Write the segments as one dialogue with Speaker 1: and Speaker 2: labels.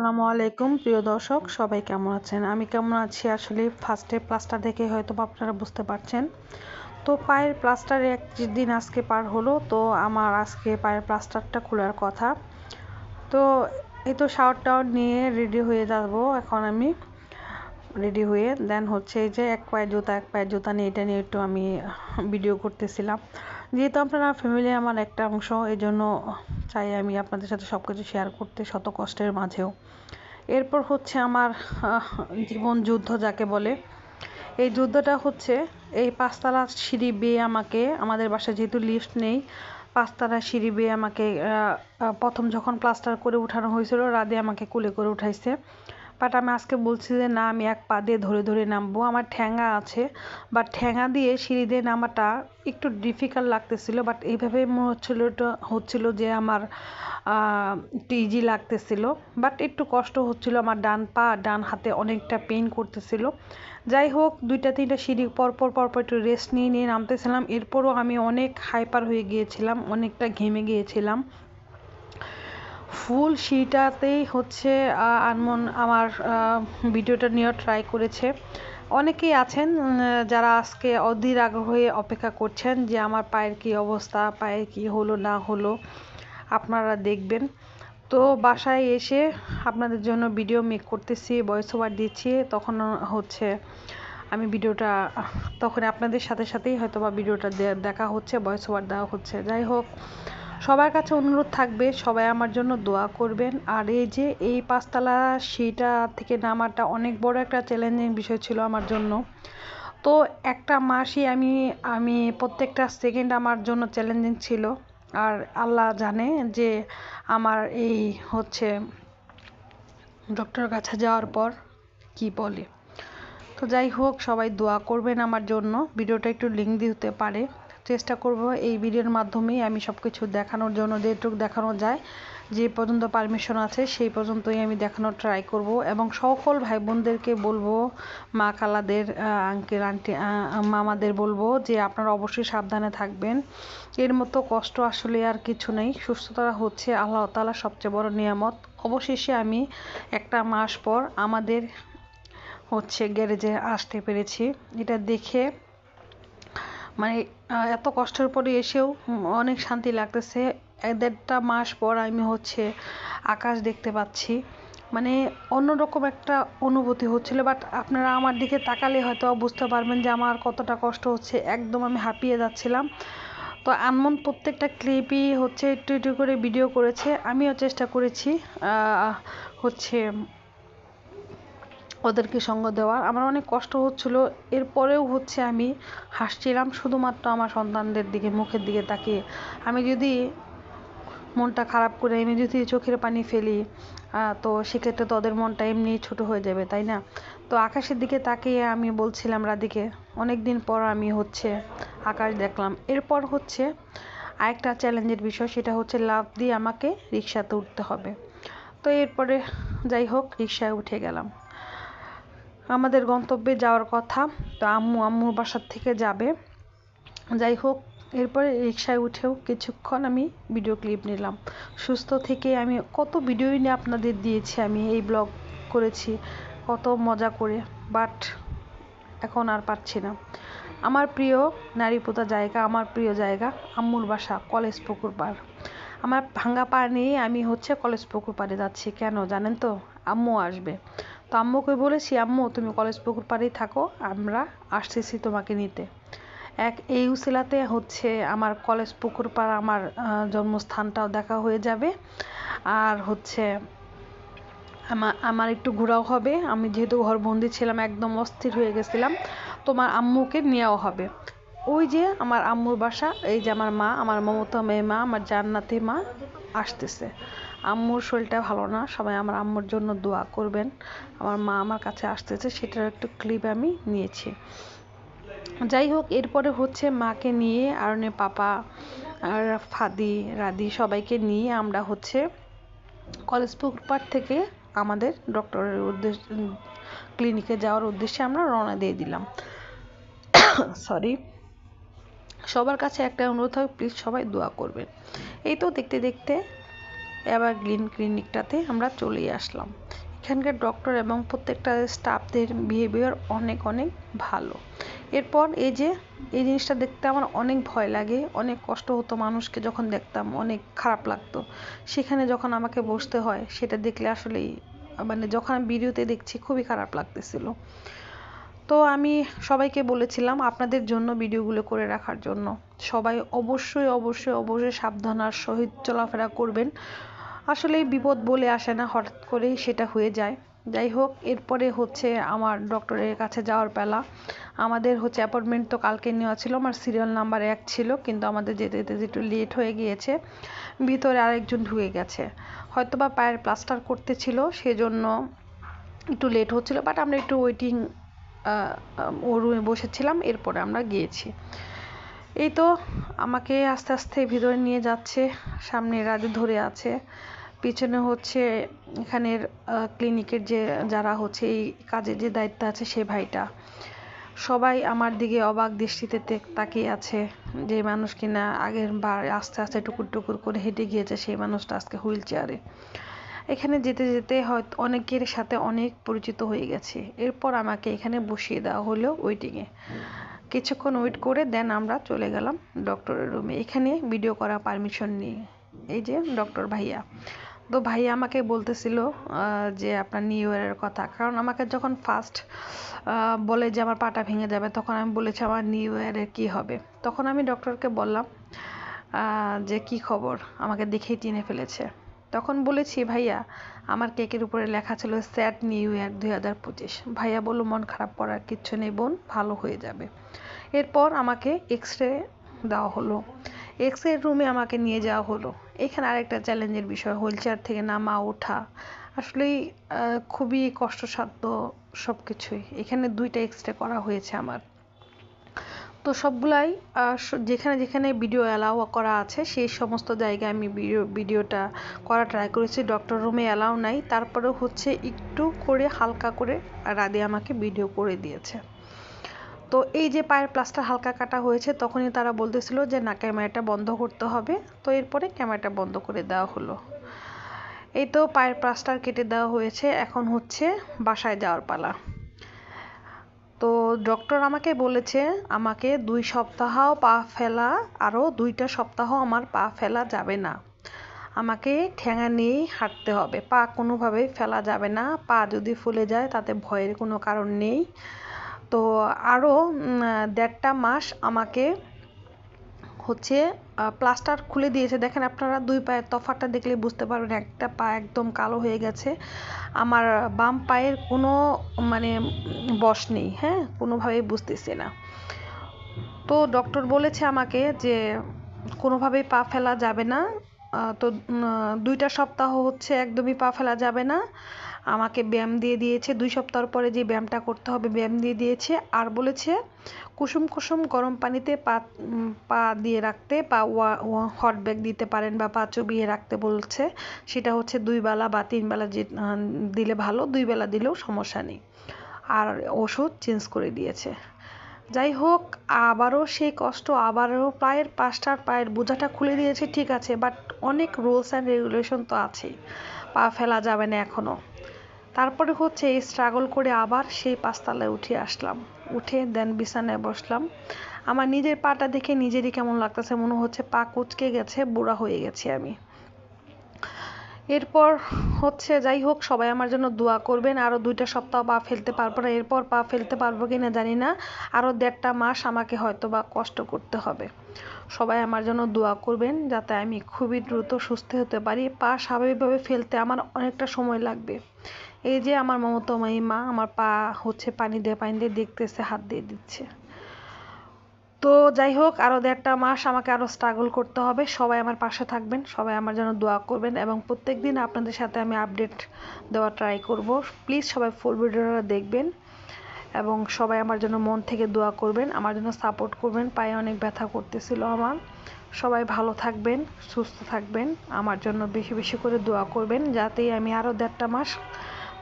Speaker 1: আসসালামু আলাইকুম, প্রিয় দর্শক, সবাই কেমন আছেন? আমি কেমন আছি? আসলে ফার্স্টে প্লাস্টার দেখে হয়তো আপনারা বুঝতে পারছেন। তো পায়ের প্লাস্টারে এক দিন আজকে পার হলো, তো আমার আজকে পায়ের প্লাস্টারটা খোলার কথা। তো এই তো শাওয়ার টাওয়ার নিয়ে রেডি হয়ে যাব এখন আমি। রেডি হয়ে দেন হচ্ছে এই যে এক পায়ের জুতা, এক পায়ের জুতা নিয়ে, এটা নিয়ে একটু আমি ভিডিও করতেছিলাম। যেহেতু আপনারা ফ্যামিলি আমার একটা অংশ এই জন্য চাই আমি আপনাদের সাথে সব কিছু শেয়ার করতে শত কষ্টের মাঝেও। এরপর হচ্ছে আমার জীবন যুদ্ধ যাকে বলে। এই যুদ্ধটা হচ্ছে, এই পাঁচতলা সিঁড়ি বেয়ে আমাকে, আমাদের বাসায় যেহেতু লিফট নেই, পাঁচতলা সিঁড়ি বেয়ে আমাকে প্রথম যখন প্লাস্টার করে উঠানো হয়েছিল, রাধে আমাকে কুলে করে উঠাইছে। বাট আমি আজকে বলছি যে, না, আমি এক পা দিয়ে ধরে ধরে নামবো। আমার ঠ্যাঙা আছে। বাট ঠ্যাঙা দিয়ে সিঁড়ি দিয়ে নামাটা একটু ডিফিকাল্ট লাগতেছিল। বাট এইভাবে মনে হচ্ছিল হচ্ছিল যে, আমার একটু ইজি লাগতেছিল। বাট একটু কষ্ট হচ্ছিল। আমার ডান পা, ডান হাতে অনেকটা পেন করতেছিল। যাই হোক, দুইটা, তিনটা সিঁড়ি পরপর পরপর একটু রেস্ট নিয়ে নিয়ে নামতেছিলাম। এরপরও আমি অনেক হাইপার হয়ে গিয়েছিলাম, অনেকটা ঘেমে গিয়েছিলাম। ফুল সিটাতেই হচ্ছে আনমন আমার ভিডিওটা নিয়েও ট্রাই করেছে। অনেকেই আছেন যারা আজকে অধীর আগ্রহে অপেক্ষা করছেন যে আমার পায়ের কি অবস্থা, পায়ের কি হলো, না হলো, আপনারা দেখবেন। তো বাসায় এসে আপনাদের জন্য ভিডিও মেক করতেছি ভয়েস ওভার দিচ্ছি, তখন হচ্ছে আমি ভিডিওটা, তখন আপনাদের সাথে সাথেই হয়তো বা ভিডিওটা দেখা হচ্ছে ভয়েস ওভার দেওয়া হচ্ছে। যাই হোক সবার কাছে অনুরোধ থাকবে, সবাই আমার জন্য দোয়া করবেন। আর এই যে এই পাঁচতলা সিঁড়িটা থেকে নামাটা অনেক বড় একটা চ্যালেঞ্জিং বিষয় ছিল আমার জন্য। তো একটা মাসই আমি আমি প্রত্যেকটা সেকেন্ড আমার জন্য চ্যালেঞ্জিং ছিল। আর আল্লাহ জানে যে আমার এই হচ্ছে ডক্টরের কাছে যাওয়ার পর কি বলে। তো যাই হোক, সবাই দোয়া করবেন আমার জন্য। ভিডিওটা একটু লিঙ্ক দিতে পারে। চেষ্টা করব এই ভিডিওর মাধ্যমেই আমি সব কিছু দেখানোর জন্য, যেটুকু দেখানো যায়, যে পর্যন্ত পারমিশন আছে, সেই পর্যন্তই আমি দেখানোর ট্রাই করব এবং সকল ভাই বোনদেরকে বলব, মা খালাদের আঙ্কেল আন্টি মামাদের বলব যে আপনারা অবশ্যই সাবধানে থাকবেন। এর মতো কষ্ট আসলে আর কিছু নেই। সুস্থতা হচ্ছে আল্লাহ তালা সবচেয়ে বড় নিয়ামত। অবশেষে আমি একটা মাস পর আমাদের হচ্ছে গ্যারেজে আসতে পেরেছি। এটা দেখে মানে এত কষ্টের পরে এসেও অনেক শান্তি লাগতেছে। দেড়টা মাস পর আমি হচ্ছে আকাশ দেখতে পাচ্ছি। মানে অন্যরকম একটা অনুভূতি হচ্ছিল, বাট আপনারা আমার দিকে তাকালে হয়তো বুঝতে পারবেন যে আমার কতটা কষ্ট হচ্ছে। একদম আমি হাঁপিয়ে যাচ্ছিলাম। তো এমন প্রত্যেকটা ক্লিপই হচ্ছে একটু একটু করে ভিডিও করেছে। আমিও চেষ্টা করেছি হচ্ছে ওদেরকে সঙ্গ দেওয়ার। আমার অনেক কষ্ট হচ্ছিল। এরপরেও হচ্ছে আমি হাসছিলাম, শুধুমাত্র আমার সন্তানদের দিকে, মুখের দিকে তাকিয়ে। আমি যদি মনটা খারাপ করে, আমি যদি চোখের পানি ফেলি তো সেক্ষেত্রে তো ওদের মনটা এমনি ছোট হয়ে যাবে, তাই না? তো আকাশের দিকে তাকিয়ে আমি বলছিলাম রাধিকে অনেক দিন পর আমি হচ্ছে আকাশ দেখলাম। এরপর হচ্ছে আরেকটা চ্যালেঞ্জের বিষয়, সেটা হচ্ছে লাভ দিয়ে আমাকে রিক্সাতে উঠতে হবে। তো এরপরে যাই হোক রিক্সায় উঠে গেলাম। আমাদের গন্তব্যে যাওয়ার কথা। তো আম্মু আম্মুর বাসার থেকে যাবে। যাই হোক, এরপরে রিক্সায় উঠেও কিছুক্ষণ আমি ভিডিও ক্লিপ নিলাম। সুস্থ থেকে আমি কত ভিডিওই নিয়ে আপনাদের দিয়েছি, আমি এই ব্লগ করেছি। কত মজা করে বাট এখন আর পারছি না। আমার প্রিয় নারীপোতা জায়গা, আমার প্রিয় জায়গা আম্মুর বাসা, কলেজ পুকুর পাড়। আমার ভাঙ্গা পা নিয়ে আমি হচ্ছে কলেজ পুকুর পাড়ে যাচ্ছি। কেন জানেন তো? আম্মু আসবে। তো আম্মুকে বলেছি, আম্মু, তুমি কলেজ পুকুর পাড়েই থাকো, আমরা আসতেছি তোমাকে নিতে। এক এই উসিলাতে হচ্ছে আমার কলেজ পুকুর পাড় আমার জন্মস্থানটাও দেখা হয়ে যাবে। আর হচ্ছে আমার আমার একটু ঘোরাও হবে। আমি যেহেতু ঘরবন্দি ছিলাম, একদম অস্থির হয়ে গেছিলাম। তোমার আম্মুকে নেওয়াও হবে। ওই যে আমার আম্মুর বাসা, এই যে আমার মা, আমার মমতা মা, আমার জান্নাতি মা আসতেছে। আম্মুর শরীরটা ভালো না, সবাই আমার আম্মুর জন্য দোয়া করবেন। আমার মা আমার কাছে আসতেছে, সেটার একটু ক্লিপ আমি নিয়েছি। যাই হোক, এরপরে হচ্ছে মাকে নিয়ে আরনে পাপা আর ফাদি, রাদি সবাইকে নিয়ে আমরা হচ্ছে কলেজ পুকুরপাড় থেকে আমাদের ডক্টরের উদ্দেশ্য ক্লিনিকে যাওয়ার উদ্দেশ্যে আমরা রওনা দিয়ে দিলাম। সরি সবার কাছে একটা অনুরোধ হবে প্লিজ সবাই দোয়া করবেন। এই তো দেখতে দেখতে এভারগ্রিন ক্লিনিকটাতে আমরা চলেই আসলাম। এখানকার ডক্টর এবং প্রত্যেকটা স্টাফদের বিহেভিয়ার অনেক অনেক ভালো। এরপর এই যে, এই জিনিসটা দেখতে আমার অনেক ভয় লাগে, অনেক কষ্ট হতো মানুষকে যখন দেখতাম, অনেক খারাপ লাগতো। সেখানে যখন আমাকে বসতে হয়, সেটা দেখলে আসলেই মানে যখন আমি ভিডিওতে দেখছি, খুবই খারাপ লাগতেছিল। তো আমি সবাইকে বলেছিলাম আপনাদের জন্য ভিডিওগুলো করে রাখার জন্য। সবাই অবশ্যই অবশ্যই অবশ্যই সাবধানার সহিত চলাফেরা করবেন। আসলে বিপদ বলে আসে না, হঠাৎ করেই সেটা হয়ে যায়। যাই হোক, এরপরে হচ্ছে আমার ডক্টরের কাছে যাওয়ার পালা আমাদের হচ্ছে অ্যাপয়েন্টমেন্ট তো কালকে নেওয়া ছিল, আমার সিরিয়াল নাম্বার এক ছিল, কিন্তু আমাদের যেতে যেতে একটু লেট হয়ে গিয়েছে। ভিতরে আরেকজন ঢুকে গেছে। হয়তো বা পায়ের প্লাস্টার করতে ছিল, সেজন্য একটু লেট হচ্ছিল বাট আমরা একটু ওয়েটিং ও রুমে বসেছিলাম, এরপরে আমরা গিয়েছি। এই তো আমাকে আস্তে আস্তে ভিতরে নিয়ে যাচ্ছে, সামনে রাজু ধরে আছে। পিছনে হচ্ছে এখানের ক্লিনিকের যে, যারা হচ্ছে এই কাজের যে দায়িত্ব আছে সে ভাইটা। সবাই আমার দিকে অবাক দৃষ্টিতে তাকিয়ে আছে যে মানুষ কিনা আগের বার আস্তে আস্তে টুকুর টুকুর করে হেঁটে গিয়েছে সেই মানুষটা আজকে হুইল চেয়ারে। এখানে যেতে যেতে হয়তো অনেকের সাথে অনেক পরিচিত হয়ে গেছে। এরপর আমাকে এখানে বসিয়ে দেওয়া হলো ওয়েটিংয়ে কিছুক্ষণ ওয়েট করে দেন আমরা চলে গেলাম ডক্টরের রুমে এখানে ভিডিও করা পারমিশন নিয়ে। এই যে ডক্টর ভাইয়া। তো ভাইয়া আমাকে বলতেছিল যে আপনার নিউ ইয়ারের কথা। কারণ আমাকে যখন ফার্স্ট বলে যে আমার পাটা ভেঙে যাবে, তখন আমি বলেছি আমার নিউ ইয়ারের কী হবে। তখন আমি ডক্টরকে বললাম যে কি খবর? আমাকে দেখেই চিনে ফেলেছে। তখন বলেছি, ভাইয়া, আমার কেকের উপরে লেখা ছিল স্যাট নিউ ইয়ার দুই হাজার পঁচিশ। ভাইয়া বলল, মন খারাপ করার কিচ্ছু নেই বোন, ভালো হয়ে যাবে। এরপর আমাকে এক্স রে দেওয়া হলো। এক্স রে রুমে আমাকে নিয়ে যাওয়া হলো। এখানে আরেকটা চ্যালেঞ্জের বিষয় হুইল চেয়ার থেকে নামা ওঠা। আসলেই খুবই কষ্টসাধ্য সব কিছুই এখানে দুইটা এক্স রে করা হয়েছে আমার। তো সবগুলাই যেখানে যেখানে ভিডিও অ্যালাউ করা আছে, সেই সমস্ত জায়গায় আমি ভিডিও ভিডিওটা করা ট্রাই করেছি। ডক্টর রুমে অ্যালাউ নাই। তারপরেও হচ্ছে একটু করে, হালকা করে রাধে আমাকে ভিডিও করে দিয়েছে। তো এই যে পায়ের প্লাস্টার হালকা কাটা হয়েছে, তখনই তারা বলতেছিল যে, না, ক্যামেরাটা বন্ধ করতে হবে। তো এরপরে ক্যামেরাটা বন্ধ করে দেওয়া হলো। এই তো পায়ের প্লাস্টার কেটে দেওয়া হয়েছে। এখন হচ্ছে বাসায় যাওয়ার পালা। তো ডক্টর আমাকে বলেছে, আমাকে দুই সপ্তাহ পা ফেলা, আরও দুইটা সপ্তাহ আমার পা ফেলা যাবে না। আমাকে ঠ্যাঙা নিয়েই হাঁটতে হবে। পা কোনোভাবেই ফেলা যাবে না। পা যদি ফুলে যায় তাতে ভয়ের কোনো কারণ নেই। তো আরও দেড়টা মাস আমাকে হচ্ছে প্লাস্টার খুলে দিয়েছে। দেখেন আপনারা দুই পায়ের তফাতটা দেখলে বুঝতে পারবেন, একটা পা একদম কালো হয়ে গেছে। আমার বাম পায়ের কোনো মানে বস নেই হ্যাঁ? কোনোভাবেই বুঝতেছি না। তো ডক্টর বলেছে আমাকে যে, কোনোভাবেই পা ফেলা যাবে না। তো দুইটা সপ্তাহ হচ্ছে একদমই পা ফেলা যাবে না। আমাকে ব্যায়াম দিয়ে দিয়েছে। দুই সপ্তাহ পরে যে ব্যায়ামটা করতে হবে, ব্যায়াম দিয়ে দিয়েছে। আর বলেছে, কুসুম কুসুম গরম পানিতে পা পা দিয়ে রাখতে পা হট ব্যাগ দিতে পারেন বা পা চুবিয়ে রাখতে বলছে। সেটা হচ্ছে দুই বেলা বা তিন বেলা যে দিলে ভালো, দুই বেলা দিলেও সমস্যা নেই। আর ওষুধ চেঞ্জ করে দিয়েছে। যাই হোক, আবারও সেই কষ্ট, আবারও পায়ের পাঁচটার পায়ের বোঝাটা খুলে দিয়েছে, ঠিক আছে, বাট অনেক রুলস অ্যান্ড রেগুলেশন তো আছেই। পা ফেলা যাবে না এখনও তারপরে হচ্ছে এই স্ট্রাগল করে আবার সেই পাঁচতলায় উঠে আসলাম। উঠে দেন বিছানায় বসলাম। আমার নিজের পাটা দেখে নিজেরই কেমন লাগতেছে, মনে হচ্ছে পা কুচকে গেছে, বুড়া হয়ে গেছি আমি। এরপর হচ্ছে যাই হোক, সবাই আমার জন্য দোয়া করবেন। আরও দুইটা সপ্তাহ পা ফেলতে পারব না। এরপর পা ফেলতে পারব কি না জানি না। আরও দেড়টা মাস আমাকে হয়তো বা কষ্ট করতে হবে। সবাই আমার জন্য দোয়া করবেন যাতে আমি খুবই দ্রুত সুস্থ হতে পারি। পা স্বাভাবিকভাবে ফেলতে আমার অনেকটা সময় লাগবে। এই যে আমার মমতাময়ী মা আমার পা হচ্ছে পানি দিয়ে পানি দিয়ে দেখতেছে, হাত দিয়ে দিচ্ছে। তো যাই হোক আরও দেড়টা মাস আমাকে আরও স্ট্রাগল করতে হবে। সবাই আমার পাশে থাকবেন, সবাই আমার জন্য দোয়া করবেন এবং প্রত্যেক দিন আপনাদের সাথে আমি আপডেট দেওয়ার ট্রাই করব। প্লিজ সবাই ফুল ভিডিওটা দেখবেন এবং সবাই আমার জন্য মন থেকে দোয়া করবেন, আমার জন্য সাপোর্ট করবেন। পায়ে অনেক ব্যথা করতেছিল আমার। সবাই ভালো থাকবেন, সুস্থ থাকবেন, আমার জন্য বেশি বেশি করে দোয়া করবেন যাতে আমি আরও দেড়টা মাস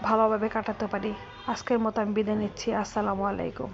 Speaker 1: ভালোভাবে কাটাতে পারি। আজকের মতো আমি বিদায় নিচ্ছি, আসসালামু আলাইকুম।